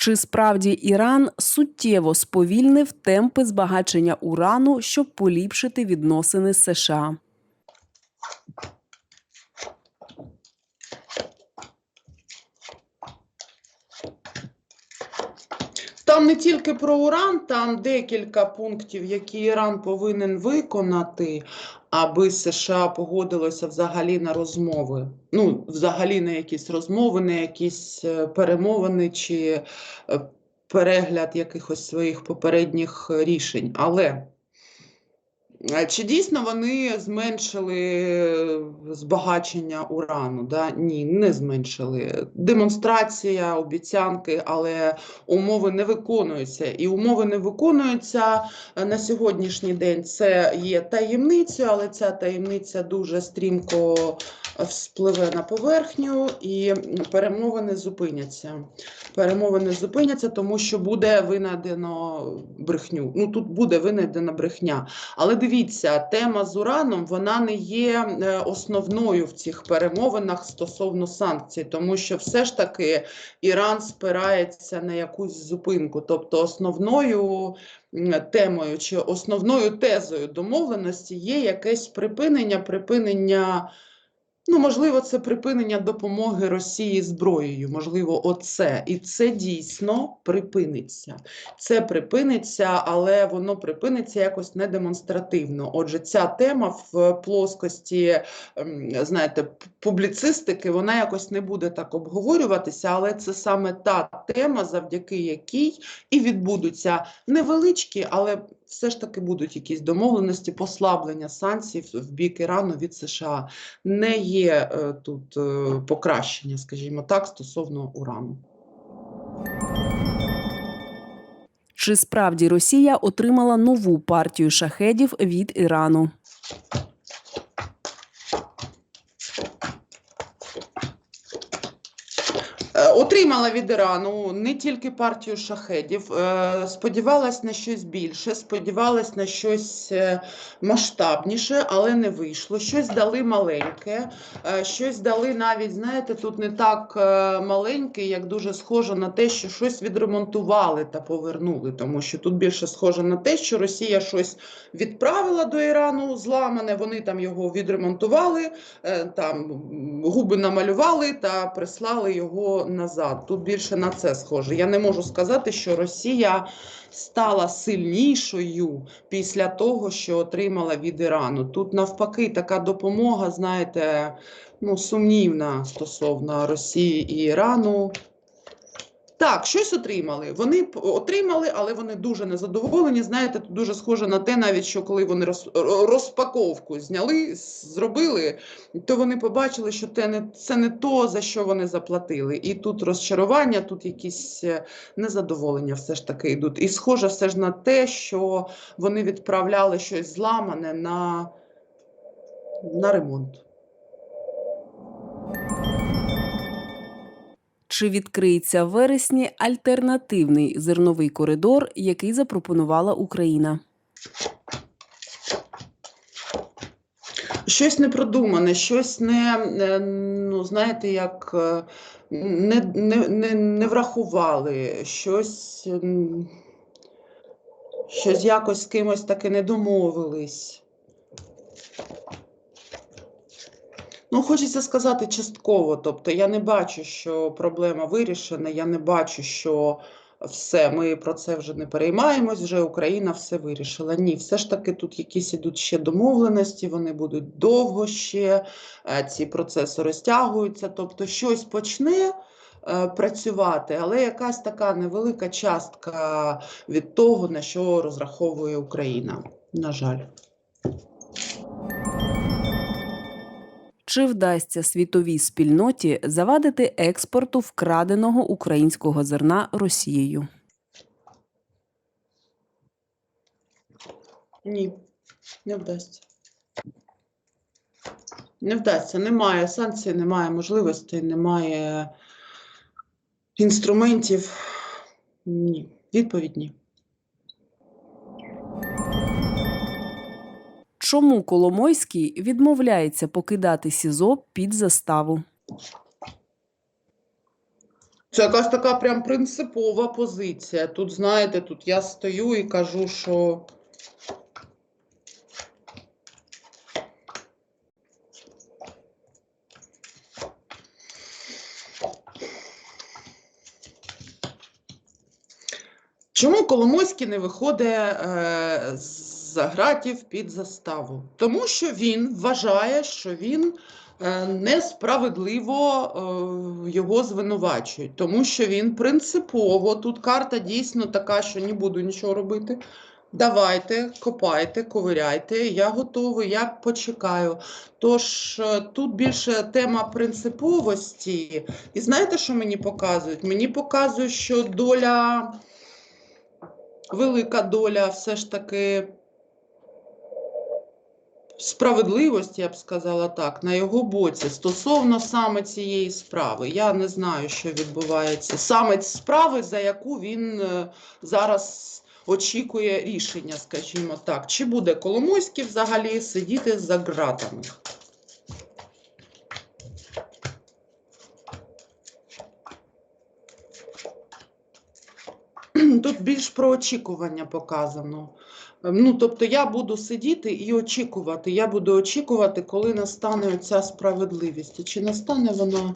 Чи справді Іран суттєво сповільнив темпи збагачення урану, щоб поліпшити відносини з США? Там не тільки про уран, там декілька пунктів, які Іран повинен виконати, аби США погодилося взагалі на розмови. Ну, взагалі на якісь розмови, на якісь е, перемовини чи е, перегляд якихось своїх попередніх рішень. Але чи дійсно вони зменшили е, збагачення урану? Да? Ні, не зменшили. Демонстрація, обіцянки, але умови не виконуються. І умови не виконуються е, на сьогоднішній день. Це є таємницею, але ця таємниця дуже стрімко е, вспливе на поверхню, і перемовини зупиняться. Перемовини зупиняться, тому що буде винайдено брехню. Ну тут буде винайдена брехня. Але дивіться, тема з ураном вона не є е, основною в цих перемовинах стосовно санкцій, тому що все ж таки Іран спирається на якусь зупинку. Тобто основною темою чи основною тезою домовленості є якесь припинення, припинення. Ну, можливо, це припинення допомоги Росії зброєю. Можливо, оце. І це дійсно припиниться. Це припиниться, але воно припиниться якось не демонстративно. Отже, ця тема в плоскості, ем, знаєте, публіцистики, вона якось не буде так обговорюватися, але це саме та тема, завдяки якій і відбудуться невеличкі, але все ж таки будуть якісь домовленості, послаблення санкцій в- бік Ірану від США. Не є е, тут е, покращення, скажімо так, стосовно урану. Чи справді Росія отримала нову партію шахедів від Ірану? Отримала від Ірану не тільки партію шахедів, е, сподівалась на щось більше, сподівалась на щось е, масштабніше, але не вийшло. Щось дали маленьке, е, щось дали навіть, знаєте, тут не так маленьке, як дуже схоже на те, що щось відремонтували та повернули, тому що тут більше схоже на те, що Росія щось відправила до Ірану зламане, вони там його відремонтували, там губи намалювали та прислали його назад. Тут більше на це схоже. Я не можу сказати, що Росія стала сильнішою після того, що отримала від Ірану. Тут навпаки така допомога, знаєте, ну, сумнівна стосовно Росії і Ірану. Так, щось отримали. Вони отримали, але вони дуже незадоволені. Знаєте, тут дуже схоже на те, навіть що коли вони роз, розпаковку зняли, зробили, то вони побачили, що те не, це не то, за що вони заплатили. І тут розчарування, тут якісь е, незадоволення все ж таки йдуть. І схоже все ж на те, що вони відправляли щось зламане на, на ремонт. Чи відкриється в вересні альтернативний зерновий коридор, який запропонувала Україна? Щось не продумане, щось не, е, ну, знаєте, як е, не, не, не, не врахували, щось, щось якось з кимось таки не домовились. Ну, хочеться сказати частково. Тобто я не бачу, що проблема вирішена, я не бачу, що все, ми про це вже не переймаємось, вже Україна все вирішила. Ні, все ж таки тут якісь ідуть ще домовленості, вони будуть довго ще, е, ці процеси розтягуються, тобто щось почне е, працювати, але якась така невелика частка від того, на що розраховує Україна. На жаль. Чи вдасться світовій спільноті завадити експорту вкраденого українського зерна Росією? Ні, не вдасться. Не вдасться. Немає санкцій, немає можливостей, немає інструментів. Ні. Відповідь ні. Чому Коломойський відмовляється покидати СІЗО під заставу? Це якась така прям принципова позиція. Тут, знаєте, тут я стою і кажу, що Чому Коломойський не виходить е, з гратів під заставу? Тому що він вважає, що він е, несправедливо е, його звинувачують, тому що він принципово, тут карта дійсно така, що не буду нічого робити. Давайте, копайте, ковиряйте, я готовий, я почекаю. Тож е, тут більше тема принциповості. І знаєте, що мені показують? Мені показують, що доля велика доля все ж таки справедливості, я б сказала так, на його боці стосовно саме цієї справи. Я не знаю, що відбувається. Саме справи, за яку він е, зараз очікує рішення, скажімо так. Чи буде Коломойський взагалі сидіти за ґратами? Тут більш про очікування показано. Ем, Ну, тобто я буду сидіти і очікувати. Я буду очікувати, коли настане оця справедливість. Чи настане вона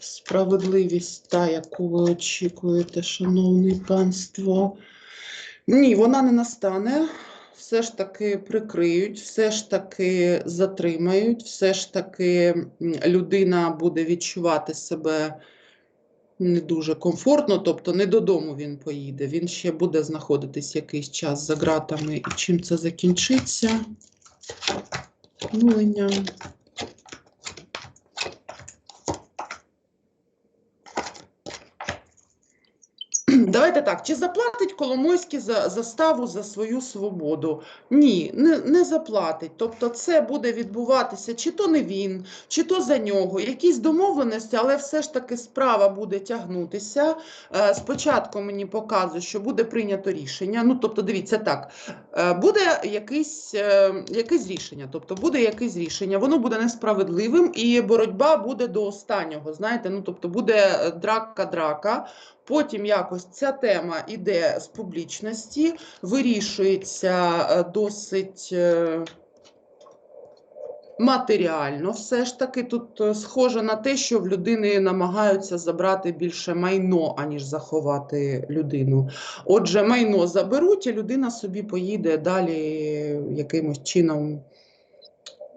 справедливість, та, яку ви очікуєте, шановне панство? Ні, вона не настане. Все ж таки прикриють, все ж таки затримають, все ж таки людина буде відчувати себе не дуже комфортно, тобто не додому він поїде. Він ще буде знаходитись якийсь час за ґратами. І чим це закінчиться? Милення. Давайте так, чи заплатить Коломойський за заставу за свою свободу? Ні, не, не заплатить. Тобто це буде відбуватися чи то не він, чи то за нього, якісь домовленості, але все ж таки справа буде тягнутися. Е, Спочатку мені показують, що буде прийнято рішення. Ну, тобто, дивіться так, е, буде якийсь, е, якесь рішення, тобто буде якесь рішення, воно буде несправедливим і боротьба буде до останнього. Знаєте, ну тобто буде драка-драка. Потім якось ця тема іде з публічності, вирішується е, досить е, матеріально. Все ж таки тут е, схоже на те, що в людини намагаються забрати більше майно, аніж заховати людину. Отже, майно заберуть, і людина собі поїде далі якимось чином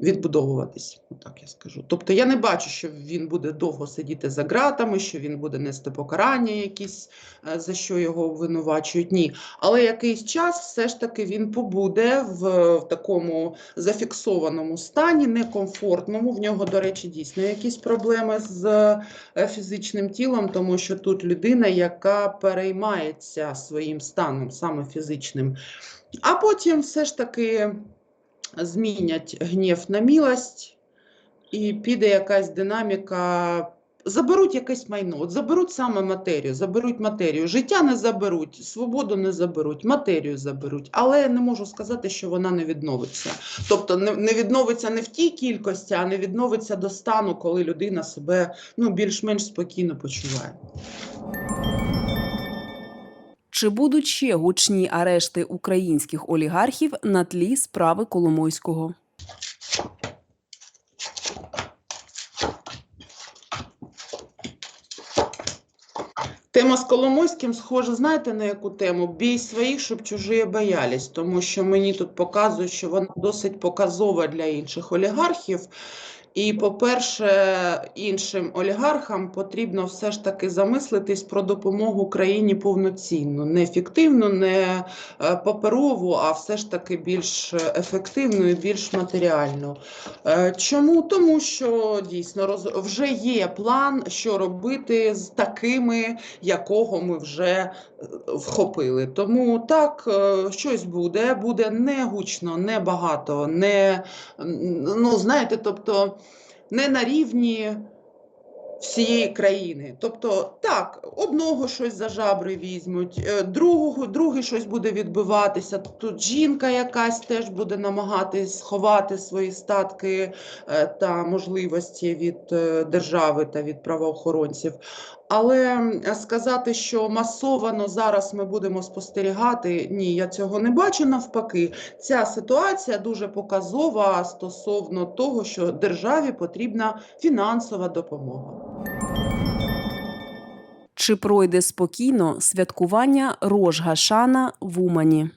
відбудовуватись, так я скажу. Тобто я не бачу, що він буде довго сидіти за ґратами, що він буде нести покарання якісь, е, за що його обвинувачують. Ні. Але якийсь час все ж таки він побуде в, в такому зафіксованому стані, некомфортному. В нього, до речі, дійсно якісь проблеми з е, фізичним тілом, тому що тут людина, яка переймається своїм станом, саме фізичним. А потім все ж таки змінять гнів на милость, і піде якась динаміка. Заберуть якесь майно, от заберуть саме матерію, заберуть матерію. Життя не заберуть, свободу не заберуть, матерію заберуть, але я не можу сказати, що вона не відновиться. Тобто не відновиться не в тій кількості, а не відновиться до стану, коли людина себе ну, більш-менш спокійно почуває. Чи будуть ще гучні арешти українських олігархів на тлі справи Коломойського? Тема з Коломойським схожа, знаєте, на яку тему? Бій своїх, щоб чужі боялись, тому що мені тут показують, що вона досить показова для інших олігархів. І, по-перше, іншим олігархам потрібно все ж таки замислитись про допомогу країні повноцінно, не фіктивно, не е, паперову, а все ж таки більш ефективну і більш матеріальну. Е, Чому? Тому що дійсно роз... вже є план, що робити з такими, якого ми вже вхопили. Тому так, е, щось буде, буде не гучно, не багато, не ну знаєте, тобто не на рівні всієї країни. Тобто, так, одного щось за жабри візьмуть, е, другого, другий щось буде відбиватися. Тут жінка якась теж буде намагатись сховати свої статки е, та можливості від держави та від правоохоронців. Але сказати, що масовано зараз ми будемо спостерігати, ні, я цього не бачу. Навпаки, ця ситуація дуже показова стосовно того, що державі потрібна фінансова допомога. Чи пройде спокійно святкування Рож Гашана в Умані?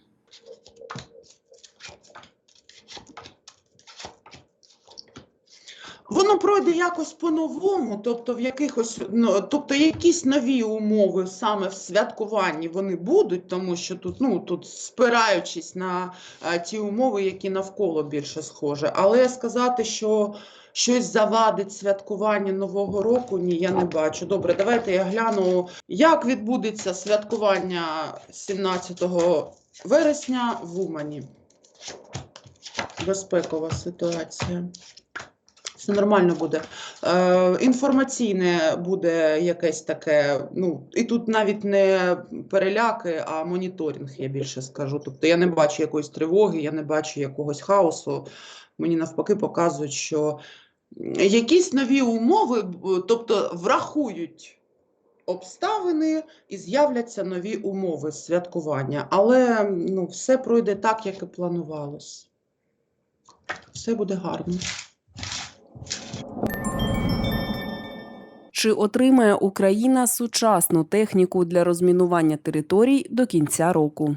Воно пройде якось по-новому, тобто в якихось ну, тобто якісь нові умови саме в святкуванні вони будуть, тому що тут, ну тут спираючись на а, ті умови, які навколо більше схоже. Але сказати, що щось завадить святкування Нового року, ні, я не бачу. Добре, давайте я гляну, як відбудеться святкування 17 вересня в Умані. Безпекова ситуація. Все нормально буде. Е, інформаційне буде якесь таке. Ну, і тут навіть не переляки, а моніторинг, я більше скажу. Тобто я не бачу якоїсь тривоги, я не бачу якогось хаосу. Мені навпаки показують, що якісь нові умови, тобто врахують обставини і з'являться нові умови святкування. Але ну, все пройде так, як і планувалось. Все буде гарно. Чи отримає Україна сучасну техніку для розмінування територій до кінця року?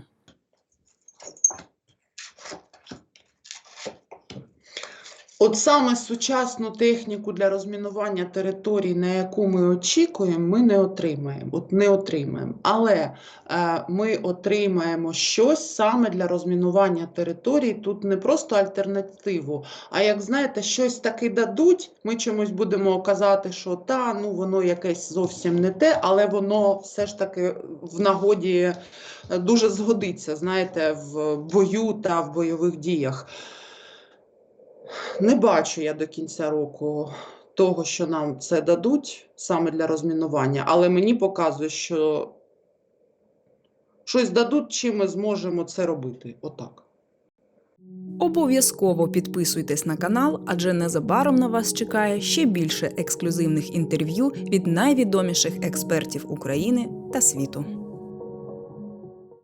От саме сучасну техніку для розмінування територій, на яку ми очікуємо, ми не отримаємо. От не отримаємо. Але е, ми отримаємо щось саме для розмінування територій. Тут не просто альтернативу, а як знаєте, щось таки дадуть. Ми чомусь будемо казати, що та ну воно якесь зовсім не те, але воно все ж таки в нагоді е, дуже згодиться, знаєте, в бою та в бойових діях. Не бачу я до кінця року того, що нам це дадуть саме для розмінування, але мені показує, що щось дадуть, чим ми зможемо це робити. Отак. Обов'язково підписуйтесь на канал, адже незабаром на вас чекає ще більше ексклюзивних інтерв'ю від найвідоміших експертів України та світу.